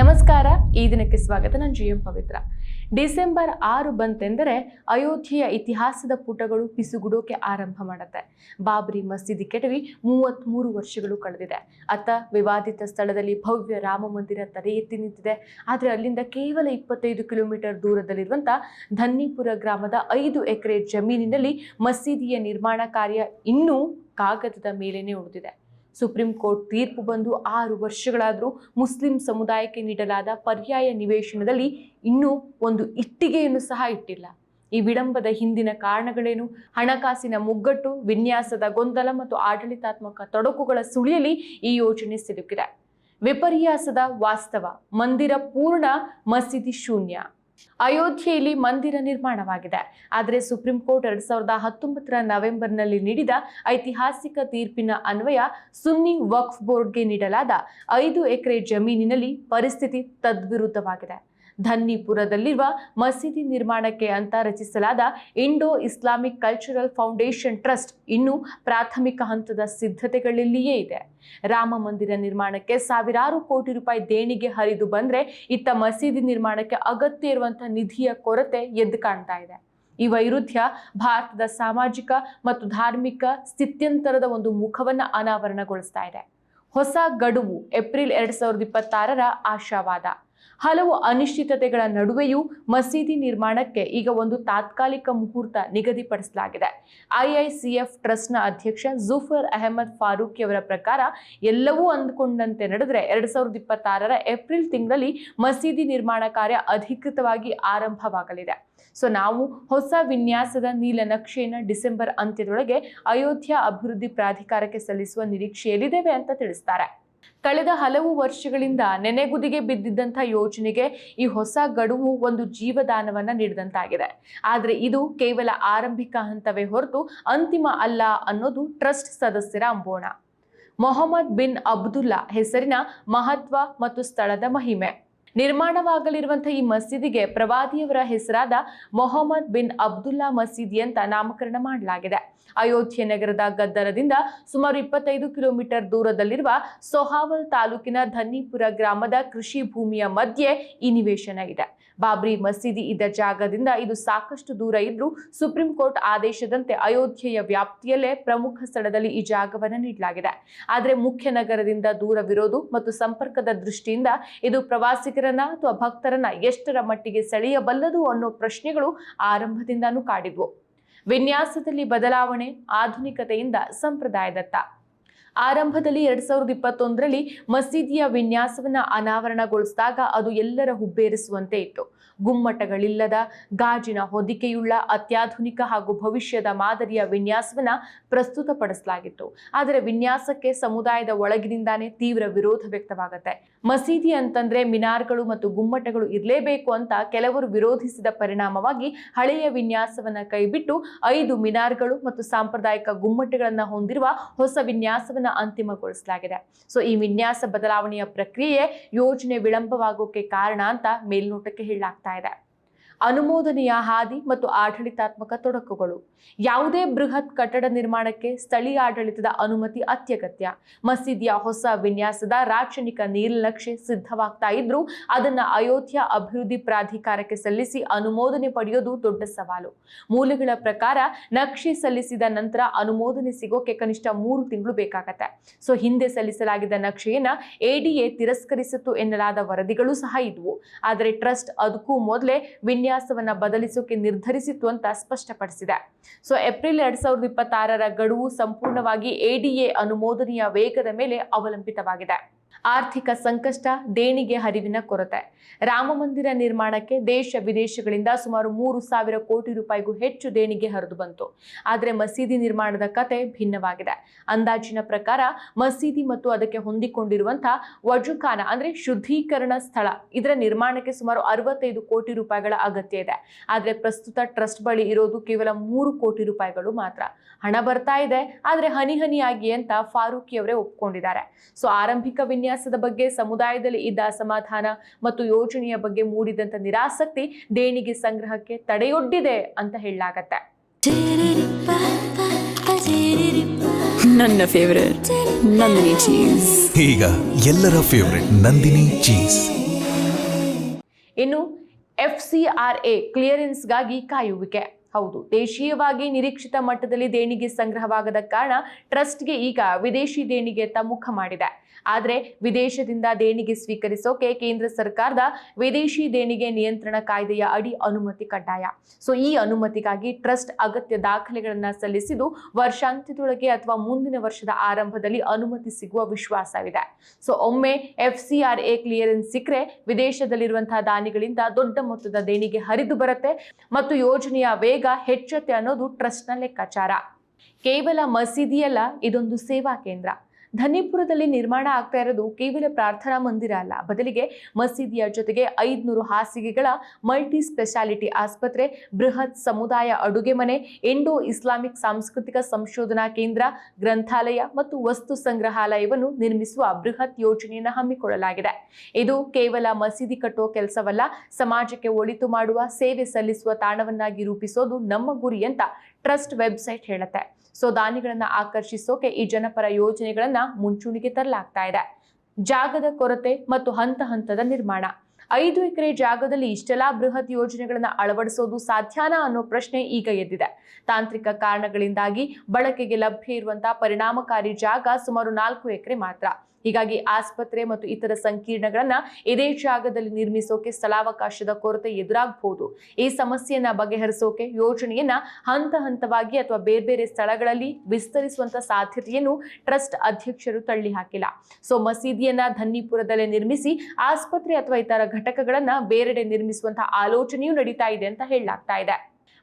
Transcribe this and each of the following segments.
ನಮಸ್ಕಾರ, ಈ ದಿನಕ್ಕೆ ಸ್ವಾಗತ. ನಾನು ಜಿ ಎಂ ಪವಿತ್ರ. ಡಿಸೆಂಬರ್ ಆರು ಬಂತೆಂದರೆ ಅಯೋಧ್ಯೆಯ ಇತಿಹಾಸದ ಪುಟಗಳು ಪಿಸುಗುಡೋಕೆ ಆರಂಭ ಮಾಡುತ್ತೆ. ಬಾಬ್ರಿ ಮಸೀದಿ ಕೆಡವಿ ಮೂವತ್ತ್ಮೂರು ವರ್ಷಗಳು ಕಳೆದಿದೆ. ಅತ್ತ ವಿವಾದಿತ ಸ್ಥಳದಲ್ಲಿ ಭವ್ಯ ರಾಮ ಮಂದಿರ ತಲೆ ಎತ್ತಿ ನಿಂತಿದೆ. ಆದರೆ ಅಲ್ಲಿಂದ ಕೇವಲ ಇಪ್ಪತ್ತೈದು ಕಿಲೋಮೀಟರ್ ದೂರದಲ್ಲಿರುವಂಥ ಧನ್ನಿಪುರ ಗ್ರಾಮದ ಐದು ಎಕರೆ ಜಮೀನಿನಲ್ಲಿ ಮಸೀದಿಯ ನಿರ್ಮಾಣ ಕಾರ್ಯ ಇನ್ನೂ ಕಾಗದದ ಮೇಲೇನೆ ಉಳಿದಿದೆ. ಸುಪ್ರೀಂ ಕೋರ್ಟ್ ತೀರ್ಪು ಬಂದು ಆರು ವರ್ಷಗಳಾದರೂ ಮುಸ್ಲಿಂ ಸಮುದಾಯಕ್ಕೆ ನೀಡಲಾದ ಪರ್ಯಾಯ ನಿವೇಶನದಲ್ಲಿ ಇನ್ನೂ ಒಂದು ಇಟ್ಟಿಗೆಯನ್ನು ಸಹ ಇಟ್ಟಿಲ್ಲ. ಈ ವಿಳಂಬದ ಹಿಂದಿನ ಕಾರಣಗಳೇನು? ಹಣಕಾಸಿನ ಮುಗ್ಗಟ್ಟು, ವಿನ್ಯಾಸದ ಗೊಂದಲ ಮತ್ತು ಆಡಳಿತಾತ್ಮಕ ತೊಡಕುಗಳ ಸುಳಿಯಲ್ಲಿ ಈ ಯೋಜನೆ ಸಿಲುಕಿದೆ. ವಿಪರ್ಯಾಸದ ವಾಸ್ತವ, ಮಂದಿರ ಪೂರ್ಣ ಮಸೀದಿ ಶೂನ್ಯ. ಅಯೋಧ್ಯೆಯಲ್ಲಿ ಮಂದಿರ ನಿರ್ಮಾಣವಾಗಿದೆ. ಆದರೆ ಸುಪ್ರೀಂ ಕೋರ್ಟ್ ಎರಡ್ ಸಾವಿರದ ಹತ್ತೊಂಬತ್ತರ ನವೆಂಬರ್ನಲ್ಲಿ ನೀಡಿದ ಐತಿಹಾಸಿಕ ತೀರ್ಪಿನ ಅನ್ವಯ ಸುನ್ನಿ ವಕ್ಫ್ ಬೋರ್ಡ್ಗೆ ನೀಡಲಾದ ಐದು ಎಕರೆ ಜಮೀನಿನಲ್ಲಿ ಪರಿಸ್ಥಿತಿ ತದ್ವಿರುದ್ಧವಾಗಿದೆ. ಧನ್ನಿಪುರದಲ್ಲಿರುವ ಮಸೀದಿ ನಿರ್ಮಾಣಕ್ಕೆ ಅಂತ ರಚಿಸಲಾದ Indo Islamic cultural foundation trust ಇನ್ನೂ ಪ್ರಾಥಮಿಕ ಹಂತದ ಸಿದ್ಧತೆಗಳಲ್ಲಿಯೇ ಇದೆ. ರಾಮ ಮಂದಿರ ನಿರ್ಮಾಣಕ್ಕೆ ಸಾವಿರಾರು ಕೋಟಿ ರೂಪಾಯಿ ದೇಣಿಗೆ ಹರಿದು ಬಂದರೆ ಇತ್ತ ಮಸೀದಿ ನಿರ್ಮಾಣಕ್ಕೆ ಅಗತ್ಯ ಇರುವಂತಹ ನಿಧಿಯ ಕೊರತೆ ಎದ್ದು ಕಾಣ್ತಾ ಇದೆ. ಈ ವೈರುಧ್ಯ ಭಾರತದ ಸಾಮಾಜಿಕ ಮತ್ತು ಧಾರ್ಮಿಕ ಸ್ಥಿತ್ಯಂತರದ ಒಂದು ಮುಖವನ್ನು ಅನಾವರಣಗೊಳಿಸ್ತಾ ಇದೆ. ಹೊಸ ಗಡುವು ಏಪ್ರಿಲ್ ಎರಡ್ ಸಾವಿರದ ಇಪ್ಪತ್ತಾರರ ಆಶಾವಾದ. ಹಲವು ಅನಿಶ್ಚಿತತೆಗಳ ನಡುವೆಯೂ ಮಸೀದಿ ನಿರ್ಮಾಣಕ್ಕೆ ಈಗ ಒಂದು ತಾತ್ಕಾಲಿಕ ಮುಹೂರ್ತ ನಿಗದಿಪಡಿಸಲಾಗಿದೆ. ಐಐಸಿಎಫ್ ಟ್ರಸ್ಟ್ನ ಅಧ್ಯಕ್ಷ ಜುಫರ್ ಅಹಮದ್ ಫಾರೂಕಿ ಅವರ ಪ್ರಕಾರ ಎಲ್ಲವೂ ಅಂದುಕೊಂಡಂತೆ ನಡೆದರೆ ಎರಡ್ ಸಾವಿರದ ಇಪ್ಪತ್ತಾರರ ಏಪ್ರಿಲ್ ತಿಂಗಳಲ್ಲಿ ಮಸೀದಿ ನಿರ್ಮಾಣ ಕಾರ್ಯ ಅಧಿಕೃತವಾಗಿ ಆರಂಭವಾಗಲಿದೆ. ಸೊ ನಾವು ಹೊಸ ವಿನ್ಯಾಸದ ನೀಲನಕ್ಷೆಯನ್ನು ಡಿಸೆಂಬರ್ ಅಂತ್ಯದೊಳಗೆ ಅಯೋಧ್ಯ ಅಭಿವೃದ್ಧಿ ಪ್ರಾಧಿಕಾರಕ್ಕೆ ಸಲ್ಲಿಸುವ ನಿರೀಕ್ಷೆಯಲ್ಲಿದ್ದೇವೆ ಅಂತ ತಿಳಿಸ್ತಾರೆ. ಕಳೆದ ಹಲವು ವರ್ಷಗಳಿಂದ ನೆನೆಗುದಿಗೆ ಬಿದ್ದಿದ್ದಂಥ ಯೋಜನೆಗೆ ಈ ಹೊಸ ಗಡುವು ಒಂದು ಜೀವದಾನವನ್ನ ನೀಡಿದಂತಾಗಿದೆ. ಆದರೆ ಇದು ಕೇವಲ ಆರಂಭಿಕ ಹಂತವೇ ಹೊರತು ಅಂತಿಮ ಅಲ್ಲ ಅನ್ನೋದು ಟ್ರಸ್ಟ್ ಸದಸ್ಯರ ಅಂಬೋಣ. ಮೊಹಮ್ಮದ್ ಬಿನ್ ಅಬ್ದುಲ್ಲಾ ಹೆಸರಿನ ಮಹತ್ವ ಮತ್ತು ಸ್ಥಳದ ಮಹಿಮೆ. ನಿರ್ಮಾಣವಾಗಲಿರುವಂತಹ ಈ ಮಸೀದಿಗೆ ಪ್ರವಾದಿಯವರ ಹೆಸರಾದ ಮೊಹಮ್ಮದ್ ಬಿನ್ ಅಬ್ದುಲ್ಲಾ ಮಸೀದಿ ಅಂತ ನಾಮಕರಣ ಮಾಡಲಾಗಿದೆ. ಅಯೋಧ್ಯೆ ನಗರದ ಗದ್ದರದಿಂದ ಸುಮಾರು ಇಪ್ಪತ್ತೈದು ಕಿಲೋಮೀಟರ್ ದೂರದಲ್ಲಿರುವ ಸೊಹಾವಲ್ ತಾಲೂಕಿನ ಧನ್ನಿಪುರ ಗ್ರಾಮದ ಕೃಷಿ ಭೂಮಿಯ ಮಧ್ಯೆ ಈ ನಿವೇಶನ ಇದೆ. ಬಾಬ್ರಿ ಮಸೀದಿ ಇದ್ದ ಜಾಗದಿಂದ ಇದು ಸಾಕಷ್ಟು ದೂರ ಇದ್ರೂ ಸುಪ್ರೀಂ ಕೋರ್ಟ್ ಆದೇಶದಂತೆ ಅಯೋಧ್ಯೆಯ ವ್ಯಾಪ್ತಿಯಲ್ಲೇ ಪ್ರಮುಖ ಸ್ಥಳದಲ್ಲಿ ಈ ಜಾಗವನ್ನು ನೀಡಲಾಗಿದೆ. ಆದರೆ ಮುಖ್ಯ ನಗರದಿಂದ ದೂರವಿರೋದು ಮತ್ತು ಸಂಪರ್ಕದ ದೃಷ್ಟಿಯಿಂದ ಇದು ಪ್ರವಾಸಿಗರನ್ನ ಅಥವಾ ಭಕ್ತರನ್ನ ಎಷ್ಟರ ಮಟ್ಟಿಗೆ ಸೆಳೆಯಬಲ್ಲದು ಅನ್ನೋ ಪ್ರಶ್ನೆಗಳು ಆರಂಭದಿಂದಾನೂ ಕಾಡಿದ್ವು. ವಿನ್ಯಾಸದಲ್ಲಿ ಬದಲಾವಣೆ ಆಧುನಿಕತೆಯಿಂದ ಸಂಪ್ರದಾಯದತ್ತ. ಆರಂಭದಲ್ಲಿ ಎರಡ್ ಸಾವಿರದ ಇಪ್ಪತ್ತೊಂದರಲ್ಲಿ ಮಸೀದಿಯ ವಿನ್ಯಾಸವನ್ನ ಅನಾವರಣಗೊಳಿಸಿದಾಗ ಅದು ಎಲ್ಲರ ಹುಬ್ಬೇರಿಸುವಂತೆ ಇತ್ತು. ಗುಮ್ಮಟಗಳಿಲ್ಲದ, ಗಾಜಿನ ಹೊದಿಕೆಯುಳ್ಳ, ಅತ್ಯಾಧುನಿಕ ಹಾಗೂ ಭವಿಷ್ಯದ ಮಾದರಿಯ ವಿನ್ಯಾಸವನ್ನ ಪ್ರಸ್ತುತಪಡಿಸಲಾಗಿತ್ತು. ಆದರೆ ವಿನ್ಯಾಸಕ್ಕೆ ಸಮುದಾಯದ ಒಳಗಿನಿಂದಾನೇ ತೀವ್ರ ವಿರೋಧ ವ್ಯಕ್ತವಾಗುತ್ತೆ. ಮಸೀದಿ ಅಂತಂದ್ರೆ ಮಿನಾರ್ಗಳು ಮತ್ತು ಗುಮ್ಮಟಗಳು ಇರಲೇಬೇಕು ಅಂತ ಕೆಲವರು ವಿರೋಧಿಸಿದ ಪರಿಣಾಮವಾಗಿ ಹಳೆಯ ವಿನ್ಯಾಸವನ್ನ ಕೈಬಿಟ್ಟು ಐದು ಮಿನಾರ್ಗಳು ಮತ್ತು ಸಾಂಪ್ರದಾಯಿಕ ಗುಮ್ಮಟಗಳನ್ನ ಹೊಂದಿರುವ ಹೊಸ ವಿನ್ಯಾಸವನ್ನ ಅಂತಿಮಗೊಳಿಸಲಾಗಿದೆ. ಸೊ ಈ ವಿನ್ಯಾಸ ಬದಲಾವಣೆಯ ಪ್ರಕ್ರಿಯೆ ಯೋಜನೆ ವಿಳಂಬವಾಗೋಕೆ ಕಾರಣ ಅಂತ ಮೇಲ್ನೋಟಕ್ಕೆ ಹೇಳಲಾಗ್ತಾ ಇದೆ. ಅನುಮೋದನೆಯ ಹಾದಿ ಮತ್ತು ಆಡಳಿತಾತ್ಮಕ ತೊಡಕುಗಳು. ಯಾವುದೇ ಬೃಹತ್ ಕಟ್ಟಡ ನಿರ್ಮಾಣಕ್ಕೆ ಸ್ಥಳೀಯ ಆಡಳಿತದ ಅನುಮತಿ ಅತ್ಯಗತ್ಯ. ಮಸೀದಿಯ ಹೊಸ ವಿನ್ಯಾಸದ ರಾಚನಿಕ ನೀಲನಕ್ಷೆ ಸಿದ್ಧವಾಗ್ತಾ ಇದ್ರೂ ಅದನ್ನ ಅಯೋಧ್ಯಾ ಅಭಿವೃದ್ಧಿ ಪ್ರಾಧಿಕಾರಕ್ಕೆ ಸಲ್ಲಿಸಿ ಅನುಮೋದನೆ ಪಡೆಯೋದು ದೊಡ್ಡ ಸವಾಲು. ಮೂಲಗಳ ಪ್ರಕಾರ ನಕ್ಷೆ ಸಲ್ಲಿಸಿದ ನಂತರ ಅನುಮೋದನೆ ಸಿಗೋಕೆ ಕನಿಷ್ಠ ಮೂರು ತಿಂಗಳು ಬೇಕಾಗತ್ತೆ. ಸೊ, ಹಿಂದೆ ಸಲ್ಲಿಸಲಾಗಿದ್ದ ನಕ್ಷೆಯನ್ನ ಎಡಿಎ ತಿರಸ್ಕರಿಸಿತು ಎನ್ನಲಾದ ವರದಿಗಳು ಸಹ ಇದ್ವು. ಆದರೆ ಟ್ರಸ್ಟ್ ಅದಕ್ಕೂ ಮೊದಲೇ ವಿನ್ಯಾಸವನ್ನ ಬದಲಿಸೋಕೆ ನಿರ್ಧರಿಸಿತ್ತು ಅಂತ ಸ್ಪಷ್ಟಪಡಿಸಿದೆ. ಸೊ ಏಪ್ರಿಲ್ ಎರಡ್ ಸಾವಿರದ ಇಪ್ಪತ್ತಾರರ ಗಡುವು ಸಂಪೂರ್ಣವಾಗಿ ಎಡಿಎ ಅನುಮೋದನೆಯ ವೇಗದ ಮೇಲೆ ಅವಲಂಬಿತವಾಗಿದೆ. ಆರ್ಥಿಕ ಸಂಕಷ್ಟ, ದೇಣಿಗೆ ಹರಿವಿನ ಕೊರತೆ. ರಾಮ ಮಂದಿರ ನಿರ್ಮಾಣಕ್ಕೆ ದೇಶ ವಿದೇಶಗಳಿಂದ ಸುಮಾರು ಮೂರು ಸಾವಿರ ಕೋಟಿ ರೂಪಾಯಿಗೂ ಹೆಚ್ಚು ದೇಣಿಗೆ ಹರಿದು ಬಂತು. ಆದರೆ ಮಸೀದಿ ನಿರ್ಮಾಣದ ಕತೆ ಭಿನ್ನವಾಗಿದೆ. ಅಂದಾಜಿನ ಪ್ರಕಾರ ಮಸೀದಿ ಮತ್ತು ಅದಕ್ಕೆ ಹೊಂದಿಕೊಂಡಿರುವಂತಹ ವಜುಖಾನ ಅಂದ್ರೆ ಶುದ್ಧೀಕರಣ ಸ್ಥಳ, ಇದರ ನಿರ್ಮಾಣಕ್ಕೆ ಸುಮಾರು ಅರವತ್ತೈದು ಕೋಟಿ ರೂಪಾಯಿಗಳ ಅಗತ್ಯ ಇದೆ. ಆದರೆ ಪ್ರಸ್ತುತ ಟ್ರಸ್ಟ್ ಬಳಿ ಇರೋದು ಕೇವಲ ಮೂರು ಕೋಟಿ ರೂಪಾಯಿಗಳು ಮಾತ್ರ. ಹಣ ಬರ್ತಾ ಇದೆ, ಆದರೆ ಹನಿ ಹನಿಯಾಗಿ ಅಂತ ಫಾರೂಕಿ ಅವರೇ ಒಪ್ಕೊಂಡಿದ್ದಾರೆ. ಸೊ, ಆರಂಭಿಕ ವಿನ್ಯಾಸದ ಬಗ್ಗೆ ಸಮುದಾಯದಲ್ಲಿ ಇದ್ದ ಅಸಮಾಧಾನ ಮತ್ತು ಯೋಜನೆಯ ಬಗ್ಗೆ ಮೂಡಿದಂತ ನಿರಾಸಕ್ತಿ ದೇಣಿಗೆ ಸಂಗ್ರಹಕ್ಕೆ ತಡೆಯೊಡ್ಡಿದೆ ಅಂತ ಹೇಳಲಾಗತ್ತೆ. ನನ್ನ ಫೇವರೇಟ್ ನಂದಿನಿ ಚೀಸ್ ಈಗ ಎಲ್ಲರ ಫೇವರೆಟ್ ನಂದಿನಿ ಚೀಸ್ ಇನ್ನು ಎಫ್ ಸಿ ಆರ್ ಎ ಕ್ಲಿಯರೆನ್ಸ್ಗಾಗಿ ಕಾಯುವಿಕೆ. ಹೌದು ದೇಶೀಯವಾಗಿ ನಿರೀಕ್ಷಿತ ಮಟ್ಟದಲ್ಲಿ ದೇಣಿಗೆ ಸಂಗ್ರಹವಾಗದ ಕಾರಣ ಟ್ರಸ್ಟ್ಗೆ ಈಗ ವಿದೇಶಿ ದೇಣಿಗೆ ಮುಖ ಮಾಡಿದೆ. ಆದರೆ ವಿದೇಶದಿಂದ ದೇಣಿಗೆ ಸ್ವೀಕರಿಸೋಕೆ ಕೇಂದ್ರ ಸರ್ಕಾರದ ವಿದೇಶಿ ದೇಣಿಗೆ ನಿಯಂತ್ರಣ ಕಾಯ್ದೆಯ ಅಡಿ ಅನುಮತಿ ಕಡ್ಡಾಯ. ಸೊ ಈ ಅನುಮತಿಗಾಗಿ ಟ್ರಸ್ಟ್ ಅಗತ್ಯ ದಾಖಲೆಗಳನ್ನು ಸಲ್ಲಿಸಿದ್ದು ವರ್ಷಾಂತ್ಯದೊಳಗೆ ಅಥವಾ ಮುಂದಿನ ವರ್ಷದ ಆರಂಭದಲ್ಲಿ ಅನುಮತಿ ಸಿಗುವ ವಿಶ್ವಾಸವಿದೆ. ಸೊ ಒಮ್ಮೆ ಎಫ್ ಸಿ ಆರ್ ಕ್ಲಿಯರೆನ್ಸ್ ಸಿಕ್ಕರೆ ವಿದೇಶದಲ್ಲಿರುವಂತಹ ದಾನಿಗಳಿಂದ ದೊಡ್ಡ ಮೊತ್ತದ ದೇಣಿಗೆ ಹರಿದು ಬರುತ್ತೆ ಮತ್ತು ಯೋಜನೆಯ ವೇಗ ಹೆಚ್ಚುತ್ತೆ ಅನ್ನೋದು ಟ್ರಸ್ಟ್ನ ಲೆಕ್ಕಾಚಾರ. ಕೇವಲ ಮಸೀದಿಯಲ್ಲ, ಇದೊಂದು ಸೇವಾ ಕೇಂದ್ರ. ಧನಿಪುರದಲ್ಲಿ ನಿರ್ಮಾಣ ಆಗ್ತಾ ಇರೋದು ಕೇವಲ ಪ್ರಾರ್ಥನಾ ಮಂದಿರ ಅಲ್ಲ. ಬದಲಿಗೆ ಮಸೀದಿಯ ಜೊತೆಗೆ ಐದುನೂರು ಹಾಸಿಗೆಗಳ ಮಲ್ಟಿ ಸ್ಪೆಷಾಲಿಟಿ ಆಸ್ಪತ್ರೆ, ಬೃಹತ್ ಸಮುದಾಯ ಅಡುಗೆ ಮನೆ, ಇಂಡೋ ಇಸ್ಲಾಮಿಕ್ ಸಾಂಸ್ಕೃತಿಕ ಸಂಶೋಧನಾ ಕೇಂದ್ರ, ಗ್ರಂಥಾಲಯ ಮತ್ತು ವಸ್ತು ಸಂಗ್ರಹಾಲಯವನ್ನು ನಿರ್ಮಿಸುವ ಬೃಹತ್ ಯೋಜನೆಯನ್ನು ಹಮ್ಮಿಕೊಳ್ಳಲಾಗಿದೆ. ಇದು ಕೇವಲ ಮಸೀದಿ ಕಟ್ಟುವ ಕೆಲಸವಲ್ಲ, ಸಮಾಜಕ್ಕೆ ಒಳಿತು ಮಾಡುವ, ಸೇವೆ ಸಲ್ಲಿಸುವ ತಾಣವನ್ನಾಗಿ ರೂಪಿಸೋದು ನಮ್ಮ ಗುರಿ ಅಂತ ಟ್ರಸ್ಟ್ ವೆಬ್ಸೈಟ್ ಹೇಳುತ್ತೆ. ಸೊ ದಾನಿಗಳನ್ನ ಆಕರ್ಷಿಸೋಕೆ ಈ ಜನಪರ ಯೋಜನೆಗಳನ್ನ ಮುಂಚೂಣಿಗೆ ತರಲಾಗ್ತಾ ಇದೆ. ಜಾಗದ ಕೊರತೆ ಮತ್ತು ಹಂತ ಹಂತದ ನಿರ್ಮಾಣ. ಐದು ಎಕರೆ ಜಾಗದಲ್ಲಿ ಇಷ್ಟೆಲ್ಲಾ ಬೃಹತ್ ಯೋಜನೆಗಳನ್ನ ಅಳವಡಿಸೋದು ಸಾಧ್ಯನಾ ಅನ್ನೋ ಪ್ರಶ್ನೆ ಈಗ ಎದ್ದಿದೆ. ತಾಂತ್ರಿಕ ಕಾರಣಗಳಿಂದಾಗಿ ಬಳಕೆಗೆ ಲಭ್ಯ ಇರುವಂತಹ ಪರಿಣಾಮಕಾರಿ ಜಾಗ ಸುಮಾರು ನಾಲ್ಕು ಎಕರೆ ಮಾತ್ರ. ಹೀಗಾಗಿ ಆಸ್ಪತ್ರೆ ಮತ್ತು ಇತರ ಸಂಕೀರ್ಣಗಳನ್ನ ಇದೇ ಜಾಗದಲ್ಲಿ ನಿರ್ಮಿಸೋಕೆ ಸ್ಥಳಾವಕಾಶದ ಕೊರತೆ ಎದುರಾಗಬಹುದು ಈ ಸಮಸ್ಯೆಯನ್ನ ಬಗೆಹರಿಸೋಕೆ ಯೋಜನೆಯನ್ನ ಹಂತ ಹಂತವಾಗಿ ಅಥವಾ ಬೇರೆ ಬೇರೆ ಸ್ಥಳಗಳಲ್ಲಿ ವಿಸ್ತರಿಸುವಂತ ಸಾಧ್ಯತೆಯನ್ನು ಟ್ರಸ್ಟ್ ಅಧ್ಯಕ್ಷರು ತಳ್ಳಿ ಹಾಕಿಲ್ಲ ಸೊ, ಮಸೀದಿಯನ್ನ ಧನ್ನಿಪುರದಲ್ಲೇ ನಿರ್ಮಿಸಿ ಆಸ್ಪತ್ರೆ ಅಥವಾ ಇತರ ಘಟಕಗಳನ್ನ ಬೇರೆಡೆ ನಿರ್ಮಿಸುವಂತಹ ಆಲೋಚನೆಯೂ ನಡೀತಾ ಇದೆ ಅಂತ ಹೇಳಲಾಗ್ತಾ ಇದೆ.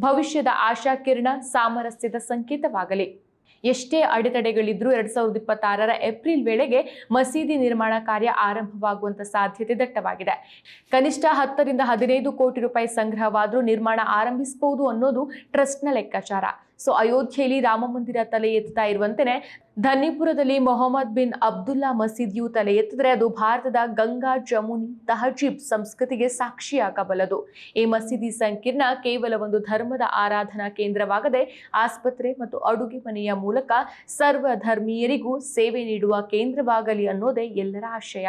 ಭವಿಷ್ಯದ ಆಶಾಕಿರಣ ಸಾಮರಸ್ಯದ ಸಂಕೇತವಾಗಲಿ. ಎಷ್ಟೇ ಅಡೆತಡೆಗಳಿದ್ರೂ ಎರಡ್ ಸಾವಿರದ ಇಪ್ಪತ್ತಾರರ ಏಪ್ರಿಲ್ ವೇಳೆಗೆ ಮಸೀದಿ ನಿರ್ಮಾಣ ಕಾರ್ಯ ಆರಂಭವಾಗುವಂತ ಸಾಧ್ಯತೆ ದಟ್ಟವಾಗಿದೆ. ಕನಿಷ್ಠ ಹತ್ತರಿಂದ ಹದಿನೈದು ಕೋಟಿ ರೂಪಾಯಿ ಸಂಗ್ರಹವಾದರೂ ನಿರ್ಮಾಣ ಆರಂಭಿಸಬಹುದು ಅನ್ನೋದು ಟ್ರಸ್ಟ್ನ ಲೆಕ್ಕಾಚಾರ. ಸೊ ಅಯೋಧ್ಯೆಯಲ್ಲಿ ರಾಮ ಮಂದಿರ ತಲೆ ಎತ್ತಾ ಇರುವಂತೆಯೇ ಧನ್ನಿಪುರದಲ್ಲಿ ಮೊಹಮ್ಮದ್ ಬಿನ್ ಅಬ್ದುಲ್ಲಾ ಮಸೀದಿಯು ತಲೆ ಎತ್ತಿದ್ರೆ ಅದು ಭಾರತದ ಗಂಗಾ, ಜಮುನಿ, ತಹಜೀಬ್ ಸಂಸ್ಕೃತಿಗೆ ಸಾಕ್ಷಿಯಾಗಬಲ್ಲದು. ಈ ಮಸೀದಿ ಸಂಕೀರ್ಣ ಕೇವಲ ಒಂದು ಧರ್ಮದ ಆರಾಧನಾ ಕೇಂದ್ರವಾಗದೆ ಆಸ್ಪತ್ರೆ ಮತ್ತು ಅಡುಗೆ ಮನೆಯ ಮೂಲಕ ಸರ್ವ ಧರ್ಮೀಯರಿಗೂ ಸೇವೆ ನೀಡುವ ಕೇಂದ್ರವಾಗಲಿ ಅನ್ನೋದೇ ಎಲ್ಲರ ಆಶಯ.